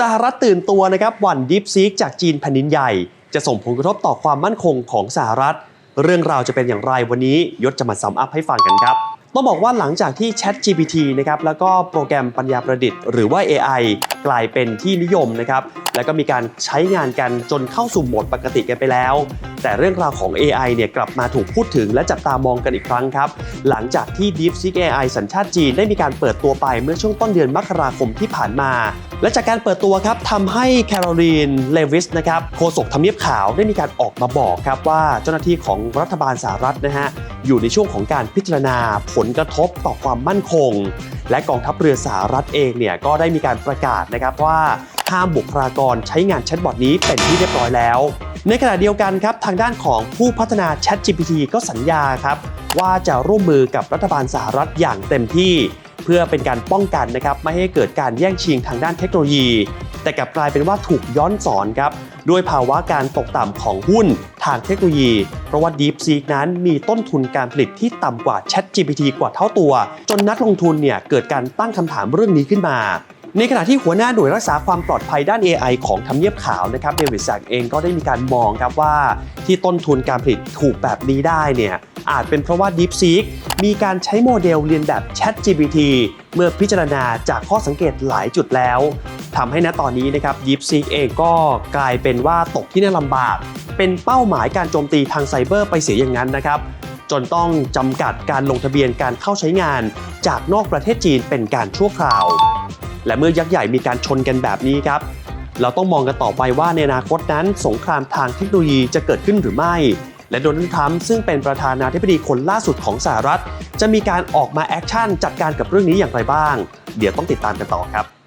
สหรัฐตื่นตัวนะครับหวั่นดิฟซีกจากจีนแผ่นดินใหญ่ จะส่งผลกระทบต่อความมั่นคงของสหรัฐ เรื่องราวจะเป็นอย่างไรวันนี้ยศจะมาซัมอัพให้ฟังกันครับ ต้องบอกว่าหลังจากที่ Chat GPT นะครับแล้วก็โปรแกรมปัญญาประดิษฐ์ หรือว่า AI กลายเป็นที่นิยมนะครับแล้วก็มีการใช้งานกันจนเข้าสู่โหมดปกติกันไปแล้ว แต่เรื่องราวของ AI เนี่ยกลับมาถูกพูดถึงและจับตามองกันอีกครั้งครับ หลังจากที่ DeepSeek AI สัญชาติจีนได้มีการเปิดตัวไปเมื่อช่วงต้นเดือนมกราคมที่ผ่านมา และจากการเปิดตัวครับทำให้แคโรลีนเลวิสนะครับโฆษกทำเนียบขาวได้มีการออกมาบอกครับว่าเจ้าหน้าที่ของรัฐบาลสหรัฐนะฮะอยู่ในช่วงของการพิจารณาผลกระทบต่อความมั่นคง และกองทัพเรือสหรัฐเองเนี่ยก็ได้มีการประกาศนะครับว่า ห้ามบุคลากรใช้งานแชทบอทนี้เป็นที่เรียบร้อยแล้ว ในขณะเดียวกันครับทางด้านของผู้พัฒนา Chat GPT ก็สัญญาครับว่าจะร่วมมือกับรัฐบาลสหรัฐอย่างเต็มที่ เพื่อเป็นการป้องกันนะครับไม่ให้เกิดการแย่งชิงทางด้านเทคโนโลยี แต่กลับกลายเป็นว่าถูกย้อนสอนครับด้วยภาวะการตกต่ำของหุ้นทางเทคโนโลยี เพราะว่า DeepSeek นั้นมีต้นทุนการผลิตที่ต่ำกว่า ChatGPT กว่าเท่าตัว จนนักลงทุนเนี่ยเกิดการตั้งคำถามเรื่องนี้ขึ้นมา ในขณะที่หัวหน้าหน่วยรักษาความปลอดภัยด้าน AI ของทำเนียบขาวนะครับเดวิดแซกเองก็ได้มีการมองครับว่า ที่ต้นทุนการผลิตถูกแบบนี้ได้เนี่ยอาจเป็นเพราะว่า DeepSeek มีการใช้โมเดลเรียนแบบ ChatGPT เมื่อพิจารณาจากข้อสังเกตหลายจุดแล้วทำให้ณตอนนี้นะครับ DeepSeek เองก็กลายเป็นว่าตกที่น่าลำบาก เป็นเป้าหมายการโจมตีทางไซเบอร์ไปเสียอย่างนั้นนะครับ จนต้องจำกัดการลงทะเบียนการเข้าใช้งาน จากนอกประเทศจีนเป็นการชั่วคราว และเมื่อยักษ์ใหญ่มีการชนกันแบบนี้ครับ เราต้องมองกันต่อไปว่าในอนาคตนั้นสงครามทางเทคโนโลยีจะเกิดขึ้นหรือไม่ และโดนัลด์ทรัมป์ซึ่งเป็นประธานาธิบดีคนล่าสุดของสหรัฐ จะมีการออกมาแอคชั่นจัดการกับเรื่องนี้อย่างไรบ้าง เดี๋ยวต้องติดตามกันต่อครับ